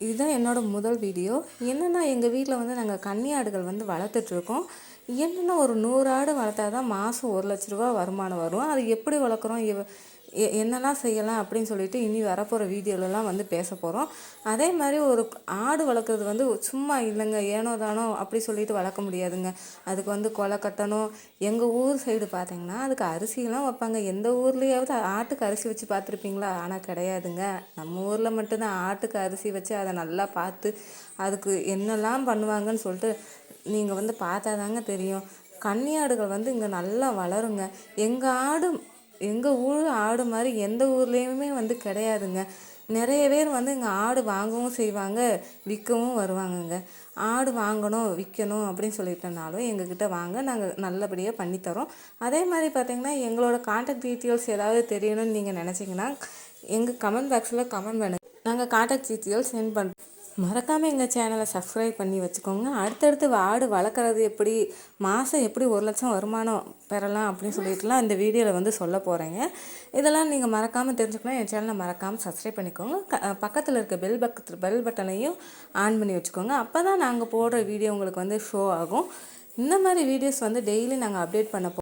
இதுதான் என்னோடய முதல் வீடியோ. என்னென்னா எங்கள் வீட்டில் வந்து நாங்கள் கன்னி ஆடுகள் வந்து வளர்த்துட்ருக்கோம் என்னென்னா ஒரு நூறு ஆடு வளர்த்தா தான் மாதம் ஒரு லட்ச ரூபா வருமானம் வரும்? அது எப்படி வளர்க்குறோம்? எ என்னெல்லாம் செய்யலாம் அப்படின்னு சொல்லிட்டு இனி வரப்போகிற வீடியோலலாம் வந்து பேச போகிறோம் அதே மாதிரி ஒரு ஆடு வளர்க்குறது வந்து சும்மா இல்லைங்க ஏனோ தானோ அப்படி சொல்லிட்டு வளர்க்க முடியாதுங்க. அதுக்கு வந்து கொலை கட்டணும். எங்கள் ஊர் சைடு பார்த்தீங்கன்னா அதுக்கு அரிசிலாம் வைப்பாங்க. எந்த ஊர்லேயாவது ஆட்டுக்கு அரிசி வச்சு பார்த்துருப்பீங்களா? ஆனால் கிடையாதுங்க. நம்ம ஊரில் மட்டும்தான் ஆட்டுக்கு அரிசி வச்சு அதை நல்லா பார்த்து அதுக்கு என்னெல்லாம் பண்ணுவாங்கன்னு சொல்லிட்டு நீங்கள் வந்து பார்த்தா தாங்க தெரியும். கன்னியாடுகள் வந்து இங்கே நல்லா வளருங்க. எங்கள் ஆடு எங்கள் ஊர் ஆடு மாதிரி எந்த ஊர்லேயுமே வந்து கிடையாதுங்க. நிறைய பேர் வந்து இங்கே ஆடு வாங்கவும் செய்வாங்க விற்கவும் வருவாங்கங்க. ஆடு வாங்கணும் விற்கணும் அப்படின்னு சொல்லிட்டனாலும் எங்ககிட்ட வாங்க நாங்கள் நல்லபடியாக பண்ணித்தரோம். அதே மாதிரி பார்த்திங்கன்னா எங்களோட காண்டாக்ட் டீட்டெயில்ஸ் ஏதாவது தெரியணும்னு நீங்கள் நினச்சிங்கன்னா எங்கள் கமெண்ட் பாக்ஸில் கமெண்ட் பண்ணுங்கள் நாங்கள் காண்டாக்ட் டீட்டெயில்ஸ் சென்ட் பண்ணுறோம் மறக்காமல் எங்கள் சேனலை சப்ஸ்கிரைப் பண்ணி வச்சுக்கோங்க. அடுத்தடுத்து ஆடு வளர்க்குறது எப்படி மாதம் எப்படி ஒரு லட்சம் வருமானம் பெறலாம் அப்படின்னு சொல்லிட்டுலாம் இந்த வீடியோவில் வந்து சொல்ல போகிறேங்க இதெல்லாம் நீங்கள் மறக்காமல் தெரிஞ்சுக்கணும். என் சேனலை மறக்காமல் சப்ஸ்கிரைப் பண்ணிக்கோங்க. க பக்கத்தில் இருக்க பெல் பக்கத்து பெல் பட்டனையும் ஆன் பண்ணி வச்சுக்கோங்க. அப்போ தான் நாங்கள் போடுற வீடியோ உங்களுக்கு வந்து ஷோ ஆகும். இந்த மாதிரி வீடியோஸ் வந்து டெய்லி நாங்கள் அப்டேட் பண்ண போ